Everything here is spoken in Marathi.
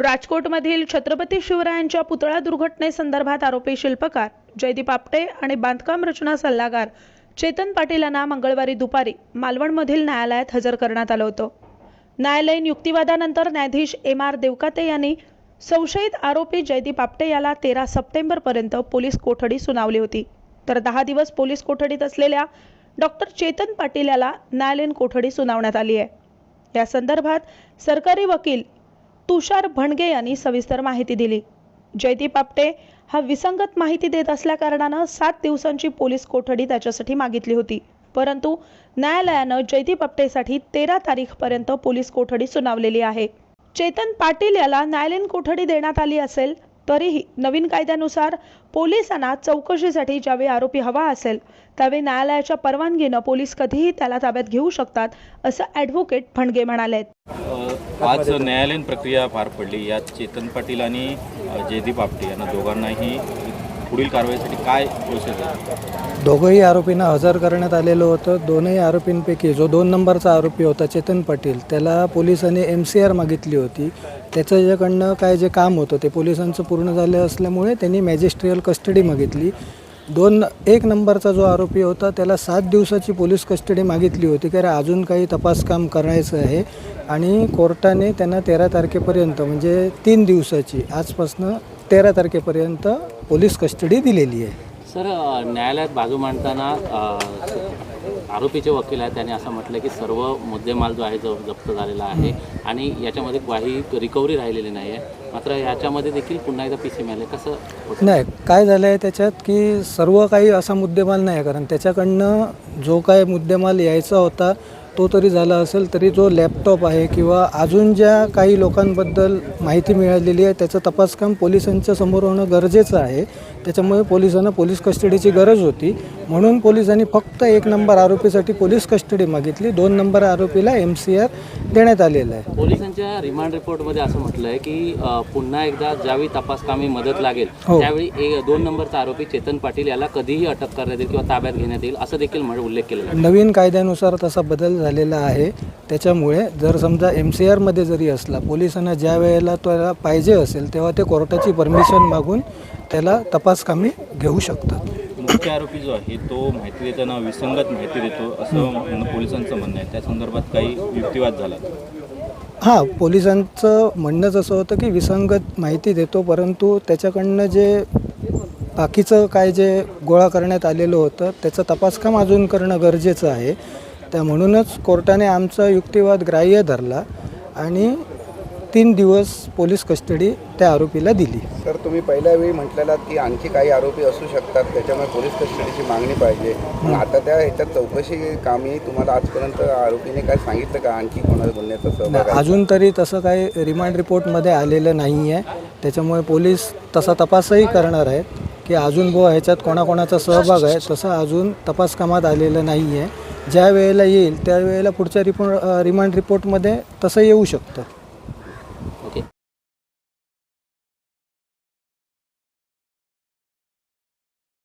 राजकोटमधील छत्रपती शिवरायांच्या पुतळा दुर्घटनेसंदर्भात आरोपी शिल्पकार जयदीप आपटे आणि बांधकाम रचना सल्लागार चेतन पाटील यांना मंगळवारी दुपारी मालवणमधील न्यायालयात हजर करण्यात आलं होतं. न्यायालयीन युक्तिवादानंतर न्यायाधीश एम आर देवकाते यांनी संशयित आरोपी जयदीप आपटे याला तेरा सप्टेंबरपर्यंत पोलीस कोठडी सुनावली होती. तर दहा दिवस पोलीस कोठडीत असलेल्या डॉक्टर चेतन पाटील याला न्यायालयीन कोठडी सुनावण्यात आली आहे. या संदर्भात सरकारी वकील तुषार भणगे यांनी सविस्तर माहिती दिली. जयदीप आपटे हा विसंगत माहिती देत असल्याकारणानं सात दिवसांची पोलीस कोठडी त्याच्यासाठी मागितली होती. परंतु न्यायालयानं जयदीप आपटेसाठी तेरा तारीखपर्यंत पोलीस कोठडी सुनावलेली आहे. चेतन पाटील याला न्यायालयीन कोठडी देण्यात आली असेल तरीही नवीन कायद्यानुसार पोलिसांना चौकशीसाठी ज्यावेळी आरोपी हवा असेल त्यावेळी न्यायालयाच्या परवानगीनं पोलीस कधीही त्याला ताब्यात घेऊ शकतात असं ॲडव्होकेट फणगे म्हणाले आज न्यायालयीन प्रक्रिया पार पडली. यात चेतन पाटील आणि जयदीप आपटे यांना दोघांनाही पुढील कारवाईसाठी काय प्रोसेस आहे? दोघंही आरोपींना हजर करण्यात आलेलं होतं. दोनही आरोपींपैकी जो दोन नंबरचा आरोपी होता चेतन पाटील त्याला पोलिसांनी एम सी आर मागितली होती. त्याचं ज्याकडनं काय जे काम होतं ते पोलिसांचं पूर्ण झालं असल्यामुळे त्यांनी मॅजिस्ट्रियल कस्टडी मागितली. दोन एक नंबरचा जो आरोपी होता त्याला सात दिवसाची पोलीस कस्टडी मागितली होती कारण अजून काही तपास काम करायचं आहे. आणि कोर्टाने त्यांना तेरा तारखेपर्यंत म्हणजे तीन दिवसाची आजपासनं तेरा तारखेपर्यंत पोलीस कस्टडी दिलेली आहे. सर न्यायालयात बाजू मांडताना अ, आरोपीचे वकील आहेत त्यांनी असं म्हटलं की सर्व मुद्देमाल जो आहे जो जप्त झालेला आहे आणि याच्यामध्ये काही रिकव्हरी राहिलेली नाही आहे. मात्र याच्यामध्ये देखील पुन्हा एकदा पी सी मिळाले कसं होतं? नाही काय झालं आहे त्याच्यात की सर्व काही असा मुद्देमाल नाही आहे कारण त्याच्याकडनं जो काय मुद्देमाल यायचा होता तो तरी झाला असेल तरी जो लॅपटॉप आहे किंवा अजून ज्या काही लोकांबद्दल माहिती मिळालेली आहे त्याचं तपासकाम पोलिसांच्या समोर होणं गरजेचं आहे. त्याच्यामुळे पोलिसांना पोलीस कस्टडीची गरज होती. म्हणून पोलिसांनी फक्त एक नंबर आरोपीसाठी पोलीस कस्टडी मागितली. दोन नंबर आरोपीला एम सी आर देण्यात आलेलं आहे. पोलिसांच्या रिमांड रिपोर्टमध्ये असं म्हटलं आहे की अ, पुन्हा एकदा ज्यावेळी तपास कामी मदत लागेल हो. त्यावेळी एक दोन नंबरचा आरोपी चेतन पाटील याला कधीही अटक करण्यात येईल किंवा ताब्यात घेण्यात येईल असं देखील म्हण- उल्लेख केलेला आहे. नवीन कायद्यानुसार तसा बदल झालेला आहे. त्याच्यामुळे जर समजा एम सी आरमध्ये जरी असला पोलिसांना ज्या वेळेला त्याला पाहिजे असेल तेव्हा ते कोर्टाची परमिशन मागून त्याला तपासकामी घेऊ शकतात. मुख्य आरोपी जो आहे तो माहिती देताना विसंगत माहिती देतो असं म्हणणं पोलिसांचं म्हणणं आहे. त्या संदर्भात काही युक्तिवाद झाला हां पोलिसांचं म्हणणंच असं होतं की विसंगत माहिती देतो परंतु त्याच्याकडनं जे बाकीचं काय जे गोळा करण्यात आलेलं होतं त्याचं तपासकाम अजून करणं गरजेचं आहे. त्या म्हणूनच कोर्टाने आमचा युक्तिवाद ग्राह्य धरला आणि तीन दिवस पोलीस कस्टडी त्या आरोपीला दिली. तर तुम्ही पहिल्या वेळी म्हटलेला की आणखी काही आरोपी असू शकतात त्याच्यामुळे पोलीस कस्टडीची मागणी पाहिजे. मग आता त्या ह्याच्यात चौकशी कामी तुम्हाला आजपर्यंत आरोपीने काय सांगितलं का? आणखी कोणाला गुन्ह्याचा सहभाग आहे? अजून तरी तसं काही रिमांड रिपोर्टमध्ये आलेलं नाही आहे त्याच्यामुळे पोलीस तसा तपासही करणार आहेत की अजून बुवा ह्याच्यात कोणाकोणाचा सहभाग आहे तसं अजून तपास कामात आलेलं नाही आहे ज्या वेळेला येईल त्या वेळेला पुढच्या रिपो रिमांड रिपोर्टमध्ये तसं येऊ शकतं.